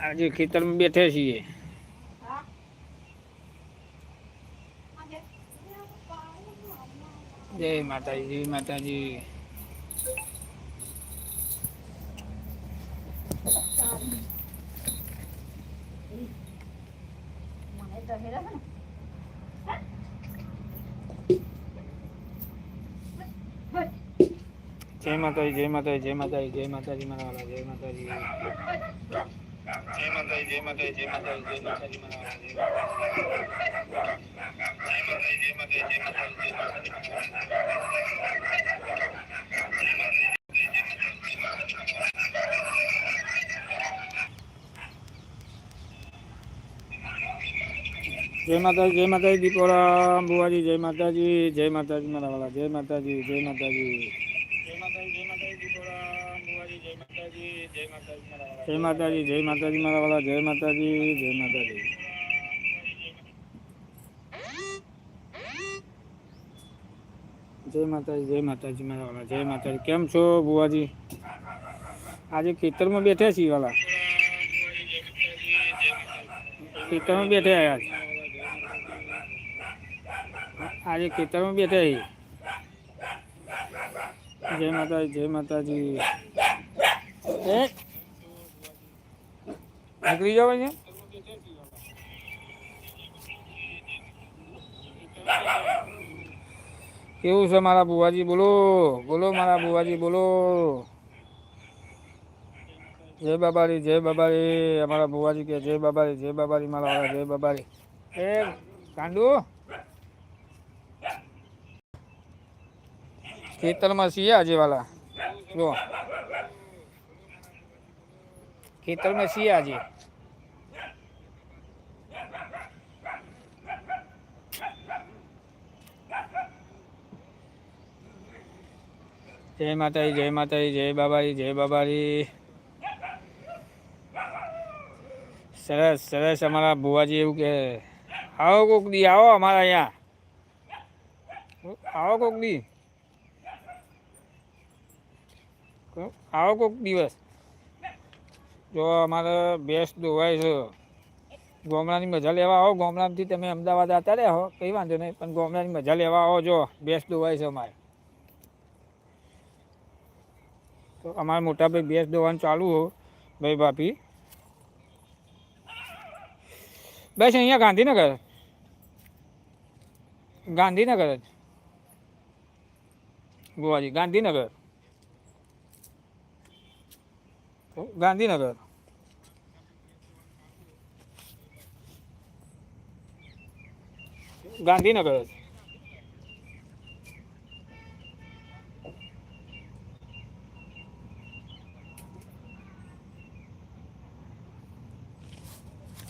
આજે ખેતરમાં બેઠે છીએ. જય માતાજી જય માતાજી મને તો હેરા છે ને જય માતાજી જય માતાજી જય માતાજી જય માતાજી મારા વાલા જય માતાજી. જય માતાજી જય માતાજી જય માતાજી જય માતાજી જય માતાજી જય માતાજી જય માતાજી જય માતાજી જય માતાજી જય માતાજી દીપોરા બુવાજી જય માતાજી જય માતાજી મારા વાલા જય માતાજી જય માતાજી. જય માતાજી જય માતાજી મારા વાળા જય માતાજી જય માતાજી. જય માતાજી જય માતાજી મારા વાળા જય માતાજી. કેમ છો બુવાજી? આજે ખેતરમાં બેઠ્યા છીએ વાલા. ખેતરમાં બેઠ્યા આજ આજે ખેતરમાં બેઠા છીએ. જય માતાજી જય માતાજી. નીકળી જાવ અહીંયા? કેવું છે મારા બુવાજી બોલો બોલો મારા બુવાજી બોલો. જય બાબારી જય બાબારી. અમારા બુવાજી કે જય બાબારી જય બાબારી મારા વાળા, જય બાબારી. એ કાંડુ ખેતરમાં છીએ આજે વાલા. જો. ખેતરમાં છીએ આજે. જય માતાજી જય માતાજી, જય બાબાજી જય બાબાજી. સરસ સરસ અમારા ભુવાજી એવું કે, આવો કોક દી આવો અમારા અહીંયા. આવો કોક દી આવો કોક દિવસ. જો અમારે બેસ્ટ દોવાય છે. ગોમડાની મજા લેવા આવો. ગોમડામાંથી તમે અમદાવાદ આવતા રહો. કંઈ વાંધો નહીં. પણ ગોમડાની મજા લેવા આવો જો. બેસ્ટ દોવાય છે અમારે. તો અમારા મોટા ભાઈ ભેંસ દોવાનું ચાલુ હો ભાઈ ભાભી. બસ અહીંયા ગાંધીનગર. ગાંધીનગર જ. ગોવાજી, ગાંધીનગર. ગાંધીનગર ગાંધીનગર જ.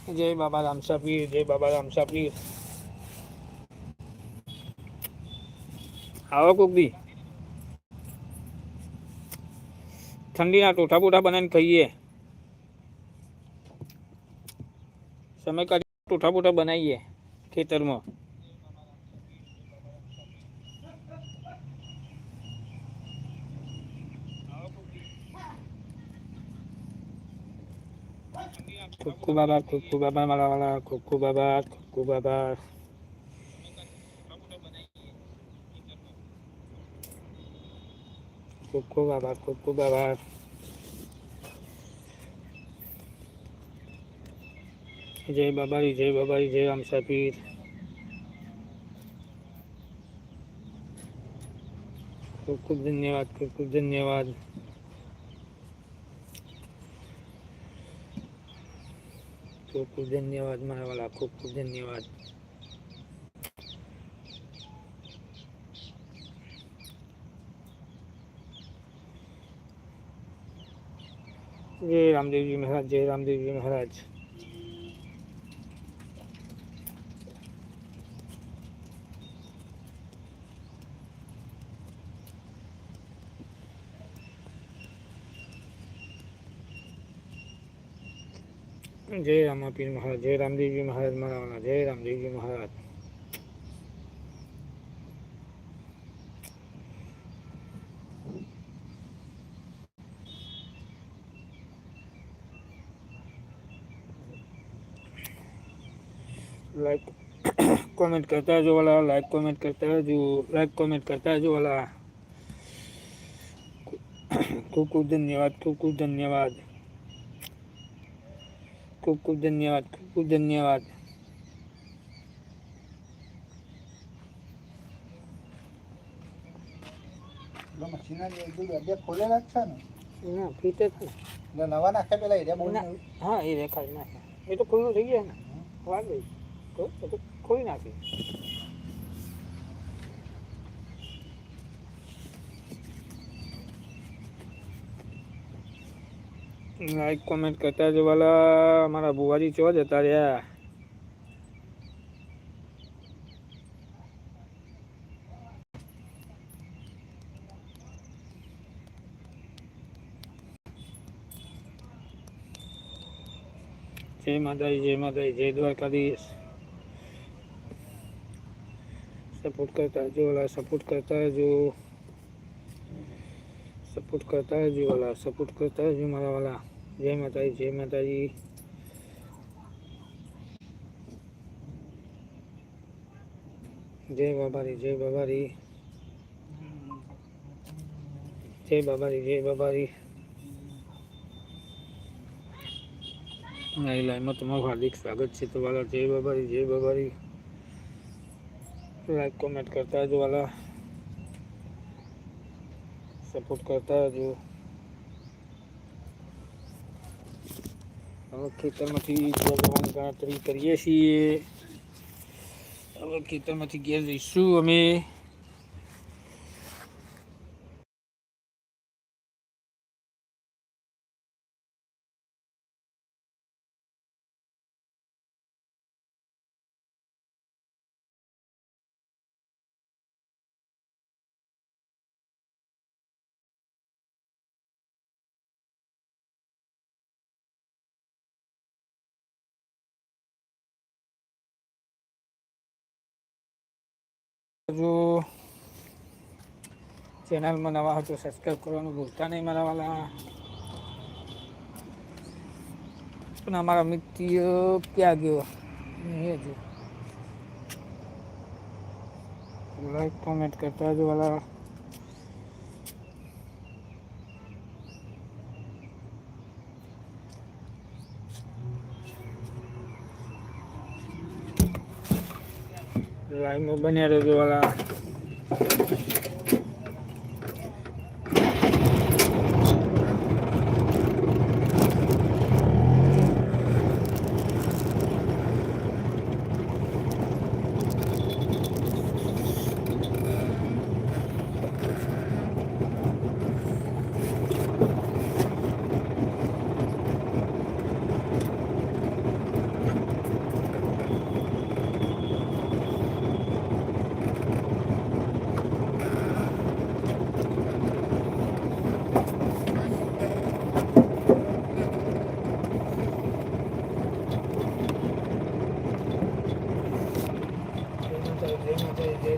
જય બાબા રામસા પીર જય બાબા રામસા પીર આવો કોક દી ઠંડીના ટોઠા બોઠા બનાવીને ખાઈએ. સમય કાઢી ટોઠા બોઠા બનાવીએ ખેતરમાં. ખૂબ ખૂબ આભાર, ખૂબ મારા વાળા આભાર, ખૂબ ખૂબ આભાર. ખૂબ ખૂબ આભાર ખૂબ ખૂબ આભાર જય બાબારી જય બાબારી જય રામસા પીર ખૂબ ખૂબ ધન્યવાદ ખૂબ ખૂબ ધન્યવાદ ખૂબ ખૂબ ધન્યવાદ મારા વાલા ખૂબ જય રામદેવજી મહારાજ, જય રામદેવજી મહારાજ. જય રામાપીર મહારાજ, જય રામદેવજી મહારાજ, મારા જય રામદેવજી મહારાજ લાઈક કોમેન્ટ કરતા જો વાલા લાઈક કોમેન્ટ કરતા જો લાઈક કોમેન્ટ કરતા જો વાલા ખૂબ ખૂબ ધન્યવાદ ખૂબ ખૂબ ધન્યવાદ ખૂબ ખૂબ ધન્યવાદ ખૂબ ખૂબ ધન્યવાદ ખોલેલા છે ને? ના જ નવા નાખે પેલા એરિયા બોલ હા એ રેખા નાખે એ તો ખુલ્લું થઈ ગયા ને. વાર ગઈ. તો એ તો. ખોલી નાખી. લાઈક કોમેન્ટ કરતા જો વાલા ભુવાજી ચો જતા રહ્યા? જય માતાજી જય માતાજી, જય દ્વારકાધીશ. સપોર્ટ કરતા जो सपोर्ट સપોર્ટ કરતા જો સપોર્ટ કરતા करता है સપોર્ટ કરતા वाला। મારા माता જય માતાજી જય માતાજી જય બાબારી જય બાબારી જય બાબારી જય બાબારી નહીં લાઈમાં તમારું હાર્દિક સ્વાગત છે તો વાલા જય બાબારી જય બાબારી લાઈક કોમેન્ટ કરતા જો વાલા સપોર્ટ કરતા જો હવે ખેતરમાંથી જવાની ગણતરી કરીએ છીએ હવે ખેતરમાંથી ઘેર જઈશું અમે જો ચેનલમાં નવા હોય તો સબસ્ક્રાઈબ કરવાનું ભૂલતા નહીં મારા વાલા પણ અમારા મિત્ર ક્યાં ગયો એ જો લાઈક કોમેન્ટ કરતા જો વાલા લાઈવમાં બન્યા રહેજો વાલા જય માતાજી જય માતાજી જય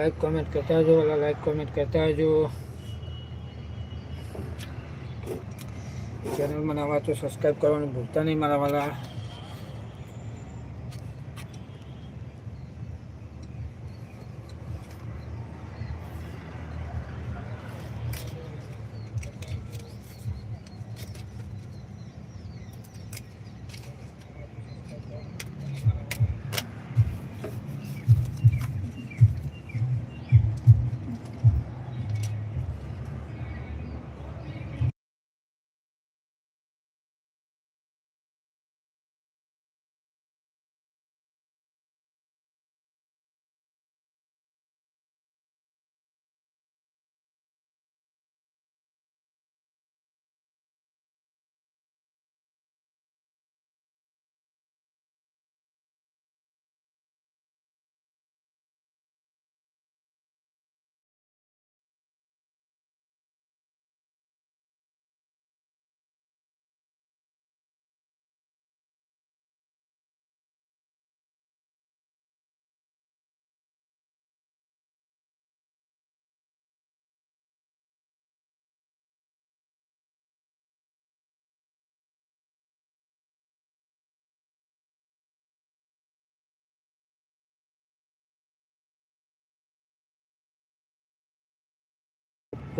લાઈક કોમેન્ટ કરતા જો ઓલા લાઈક કોમેન્ટ કરતા જો ચેનલમાં નવા તો સબસ્ક્રાઈબ કરવાનું ભૂલતા નહીં, મારા વાલા.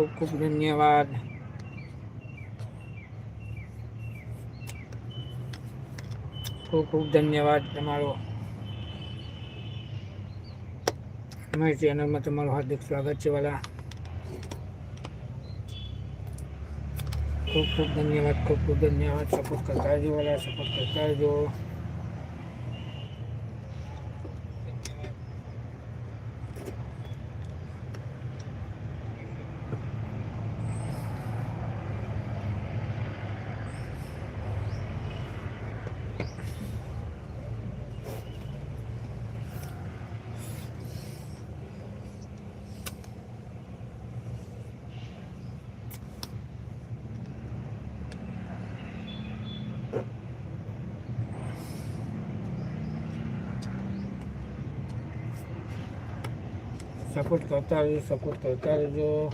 ખૂબ ખૂબ ધન્યવાદ. ખૂબ ખૂબ ધન્યવાદ તમારો. અમારી ચેનલમાં તમારું હાર્દિક સ્વાગત છે, વાલા. ખૂબ ખૂબ ધન્યવાદ, ખૂબ ખૂબ ધન્યવાદ. સપોર્ટ કરતા રહેજો, વાલા. સપોર્ટ કરતા રહેજો. સપોર્ટ કરતા રહેજો સપોર્ટ કરતા રહેજો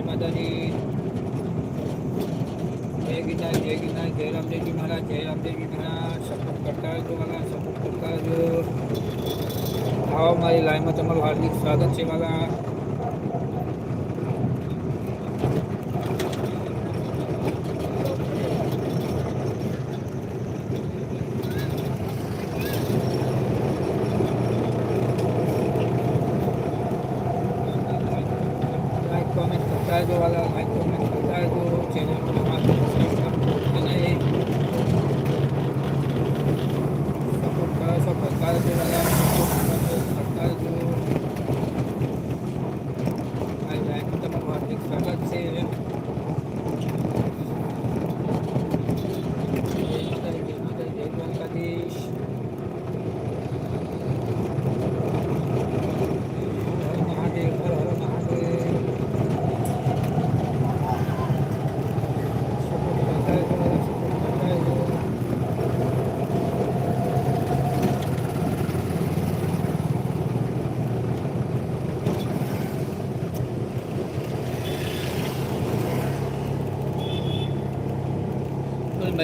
જય જય ગીતા જય ગીતા, જય રામદેવજી મહારાજ, જય રામદેવજી મહારાજ. સપોર્ટ કરતા રહેજો વાલા સપોર્ટ હાર્દિક સ્વાગત છે વાલા.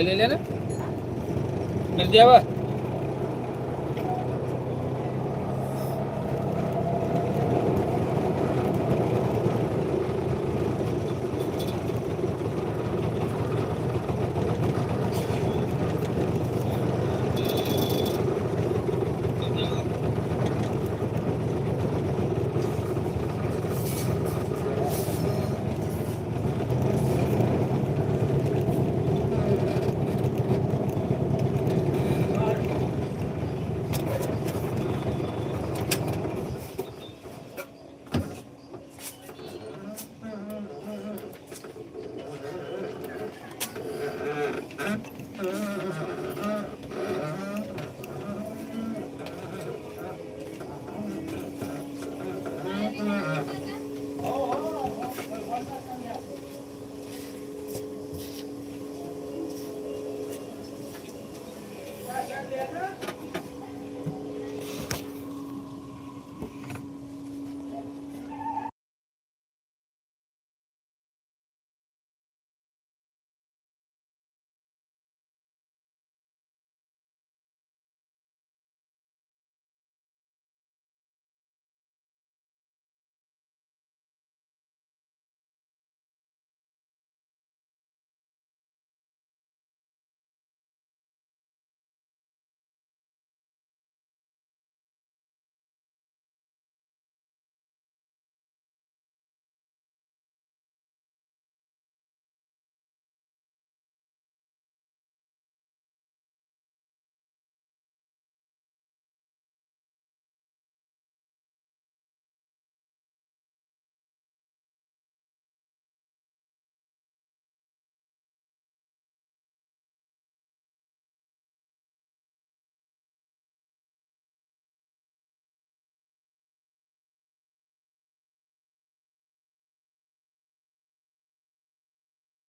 લઈ લે ને. જલ્દી આવે. together.